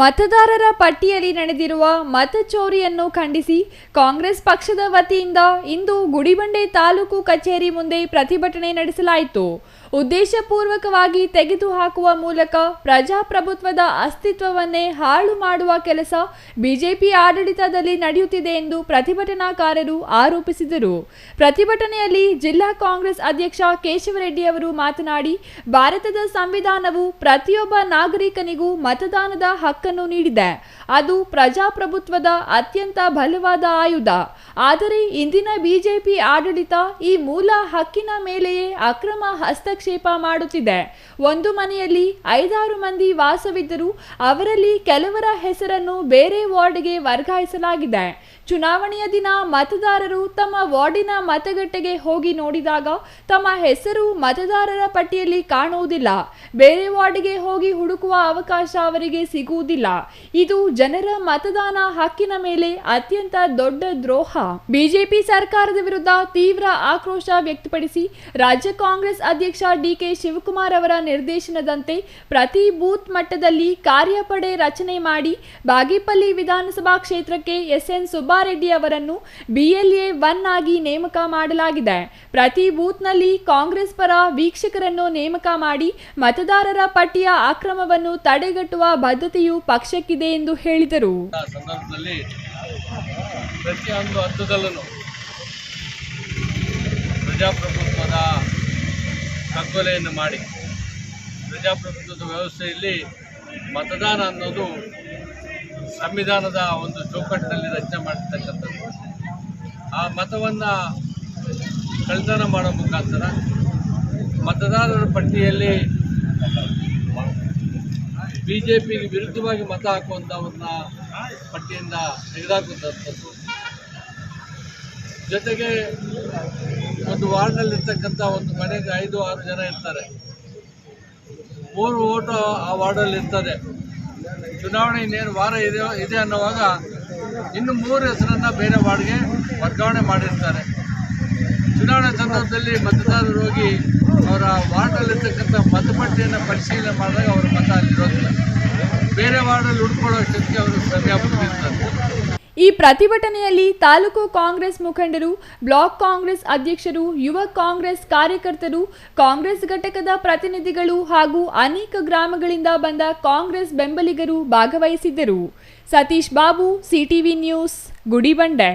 ಮತದಾರರ ಪಟ್ಟಿಯಲ್ಲಿ ನಡೆದಿರುವ ಮತಚೋರಿಯನ್ನು ಖಂಡಿಸಿ ಕಾಂಗ್ರೆಸ್ ಪಕ್ಷದ ವತಿಯಿಂದ ಇಂದು ಗುಡಿಬಂಡೆ ತಾಲೂಕು ಕಚೇರಿ ಮುಂದೆ ಪ್ರತಿಭಟನೆ ನಡೆಸಲಾಯಿತು. ಉದ್ದೇಶಪೂರ್ವಕವಾಗಿ ತೆಗೆದುಹಾಕುವ ಮೂಲಕ ಪ್ರಜಾಪ್ರಭುತ್ವದ ಅಸ್ತಿತ್ವವನ್ನೇ ಹಾಳು ಮಾಡುವ ಕೆಲಸ ಬಿಜೆಪಿ ಆಡಳಿತದಲ್ಲಿ ನಡೆಯುತ್ತಿದೆ ಎಂದು ಪ್ರತಿಭಟನಾಕಾರರು ಆರೋಪಿಸಿದರು. ಪ್ರತಿಭಟನೆಯಲ್ಲಿ ಜಿಲ್ಲಾ ಕಾಂಗ್ರೆಸ್ ಅಧ್ಯಕ್ಷ ಕೇಶವರೆಡ್ಡಿ ಅವರು ಮಾತನಾಡಿ, ಭಾರತದ ಸಂವಿಧಾನವು ಪ್ರತಿಯೊಬ್ಬ ನಾಗರಿಕನಿಗೂ ಮತದಾನದ ಹಕ್ಕನ್ನು ನೀಡಿದೆ. ಅದು ಪ್ರಜಾಪ್ರಭುತ್ವದ ಅತ್ಯಂತ ಬಲವಾದ ಆಯುಧ. ಆದರೆ ಇಂದಿನ ಬಿಜೆಪಿ ಆಡಳಿತ ಈ ಮೂಲ ಹಕ್ಕಿನ ಮೇಲೆಯೇ ಅಕ್ರಮ ಹಸ್ತಕ್ಷೇಪ ಮಾಡುತ್ತಿದೆ. ಒಂದು ಮನೆಯಲ್ಲಿ ಐದಾರು ಮಂದಿ ವಾಸವಿದ್ದರೂ ಅವರಲ್ಲಿ ಕೆಲವರ ಹೆಸರನ್ನು ಬೇರೆ ವಾರ್ಡ್ಗೆ ವರ್ಗಾಯಿಸಲಾಗಿದೆ. ಚುನಾವಣೆಯ ದಿನ ಮತದಾರರು ತಮ್ಮ ವಾರ್ಡಿನ ಮತಗಟ್ಟೆಗೆ ಹೋಗಿ ನೋಡಿದಾಗ ತಮ್ಮ ಹೆಸರು ಮತದಾರರ ಪಟ್ಟಿಯಲ್ಲಿ ಕಾಣುವುದಿಲ್ಲ. ಬೇರೆ ವಾರ್ಡ್ಗೆ ಹೋಗಿ ಹುಡುಕುವ ಅವಕಾಶ ಅವರಿಗೆ ಸಿಗುವುದಿಲ್ಲ. ಇದು ಜನರ ಮತದಾನ ಹಕ್ಕಿನ ಮೇಲೆ ಅತ್ಯಂತ ದೊಡ್ಡ ದ್ರೋಹ. ಬಿಜೆಪಿ ಸರ್ಕಾರದ ವಿರುದ್ಧ ತೀವ್ರ ಆಕ್ರೋಶ ವ್ಯಕ್ತಪಡಿಸಿ ರಾಜ್ಯ ಕಾಂಗ್ರೆಸ್ ಅಧ್ಯಕ್ಷ ಡಿಕೆ ಶಿವಕುಮಾರ್ ಅವರ ನಿರ್ದೇಶನದಂತೆ ಪ್ರತಿ ಬೂತ್ ಮಟ್ಟದಲ್ಲಿ ಕಾರ್ಯಪಡೆ ರಚನೆ ಮಾಡಿ ಬಾಗೇಪಲ್ಲಿ ವಿಧಾನಸಭಾ ಕ್ಷೇತ್ರಕ್ಕೆ ಎಸ್ಎನ್ ಸುಬ್ಬಾರೆಡ್ಡಿ ಅವರನ್ನು ಬಿಎಲ್ಎ ಒನ್ ಆಗಿ ನೇಮಕ ಮಾಡಲಾಗಿದೆ. ಪ್ರತಿ ಬೂತ್ನಲ್ಲಿ ಕಾಂಗ್ರೆಸ್ ಪರ ವೀಕ್ಷಕರನ್ನು ನೇಮಕ ಮಾಡಿ ಮತದಾರರ ಪಟ್ಟಿಯ ಅಕ್ರಮವನ್ನು ತಡೆಗಟ್ಟುವ ಬದ್ಧತೆಯು ಪಕ್ಷಕ್ಕಿದೆ ಎಂದು ಹೇಳಿದರು. ಪ್ರತಿಯೊಂದು ಹಂತದಲ್ಲೂ ಪ್ರಜಾಪ್ರಭುತ್ವದ ಕಗ್ಗೊಲೆಯನ್ನು ಮಾಡಿ ಪ್ರಜಾಪ್ರಭುತ್ವದ ವ್ಯವಸ್ಥೆಯಲ್ಲಿ ಮತದಾನ ಅನ್ನೋದು ಸಂವಿಧಾನದ ಒಂದು ಚೌಕಟ್ಟಿನಲ್ಲಿ ರಚನೆ ಮಾಡಿರ್ತಕ್ಕಂಥದ್ದು ಆ ಮತವನ್ನು ಕಳ್ಳತನ ಮಾಡೋ ಮುಖಾಂತರ ಮತದಾರರ ಪಟ್ಟಿಯಲ್ಲಿ ಬಿ ಜೆ ಪಿಗೆ ವಿರುದ್ಧವಾಗಿ ಮತ ಹಾಕುವಂಥವ್ರನ್ನ ಪಟ್ಟಿಯಿಂದ ತೆಗೆದಾಕುವಂಥದ್ದು ಜೊತೆಗೆ ಒಂದು ವಾರ್ಡ್ನಲ್ಲಿರ್ತಕ್ಕಂಥ ಒಂದು ಮನೆಗೆ ಐದು, ಆರು ಜನ ಇರ್ತಾರೆ. ಮೂರು ಓಟು ಆ ವಾರ್ಡಲ್ಲಿ ಇರ್ತದೆ. ಚುನಾವಣೆ ಇನ್ನೇನು ವಾರ ಇದೆ ಇದೆ ಅನ್ನುವಾಗ ಇನ್ನು ಮೂರು ಹೆಸರನ್ನು ಬೇರೆ ವಾರ್ಡ್ಗೆ ವರ್ಗಾವಣೆ ಮಾಡಿರ್ತಾರೆ. ಚುನಾವಣೆ ಸಂದರ್ಭದಲ್ಲಿ ಮತದಾರರು ಹೋಗಿ ಅವರ ವಾರ್ಡಲ್ಲಿರ್ತಕ್ಕಂಥ ಮತಪಟ್ಟಿಯನ್ನು ಪರಿಶೀಲನೆ ಮಾಡಿದಾಗ ಅವರು ಮತ ಅಲ್ಲಿರೋದಿಲ್ಲ. ಬೇರೆ ವಾರ್ಡಲ್ಲಿ ಉಳ್ಕೊಳ್ಳೋ ಅಷ್ಟೊತ್ತಿಗೆ ಅವರು ಸಮಯ ಬಂದಿರ್ತಾರೆ ಈ ಪ್ರತಿಭಟನೆಯಲ್ಲಿ ತಾಲೂಕು ಕಾಂಗ್ರೆಸ್ ಮುಖಂಡರು, ಬ್ಲಾಕ್ ಕಾಂಗ್ರೆಸ್ ಅಧ್ಯಕ್ಷರು, ಯುವ ಕಾಂಗ್ರೆಸ್ ಕಾರ್ಯಕರ್ತರು, ಕಾಂಗ್ರೆಸ್ ಘಟಕದ ಪ್ರತಿನಿಧಿಗಳು ಹಾಗೂ ಅನೇಕ ಗ್ರಾಮಗಳಿಂದ ಬಂದ ಕಾಂಗ್ರೆಸ್ ಬೆಂಬಲಿಗರು ಭಾಗವಹಿಸಿದ್ದರು. Satish Babu, CTV news, Gudibande.